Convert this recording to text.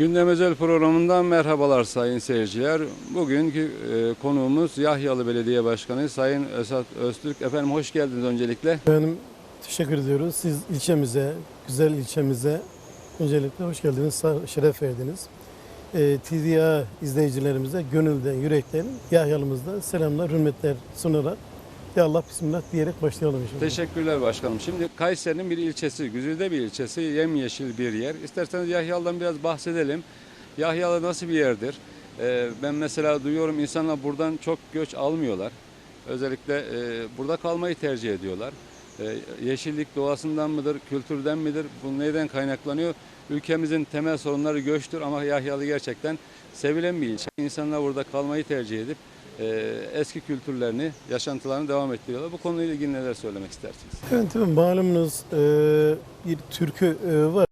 Gündem Özel programından merhabalar sayın seyirciler. Bugünkü e, konuğumuz Yahyalı Belediye Başkanı Sayın Esat Öztürk. Efendim hoş geldiniz öncelikle. Efendim teşekkür ediyoruz. Siz ilçemize, güzel ilçemize öncelikle hoş geldiniz, şeref verdiniz. Ee, TDA izleyicilerimize gönülden, yürekten Yahyalımızda selamlar, hürmetler sunarak Ya Allah Bismillah diyerek başlayalım inşallah. Teşekkürler başkanım. Şimdi Kayseri'nin bir ilçesi, güzide bir ilçesi, yemyeşil bir yer. İsterseniz Yahyalı'dan biraz bahsedelim. Yahyalı nasıl bir yerdir? E, ben mesela duyuyorum insanlar buradan çok göç almıyorlar. Özellikle e, burada kalmayı tercih ediyorlar. E, yeşillik doğasından mıdır, kültürden midir? Bu neden kaynaklanıyor? Ülkemizin temel sorunları göçtür ama Yahyalı gerçekten sevilen bir ilçe. İnsanlar burada kalmayı tercih edip eski kültürlerini, yaşantılarını devam ettiriyorlar. Bu konuyla ilgili neler söylemek istersiniz? Evet, tabii malumunuz e, bir türkü e, var.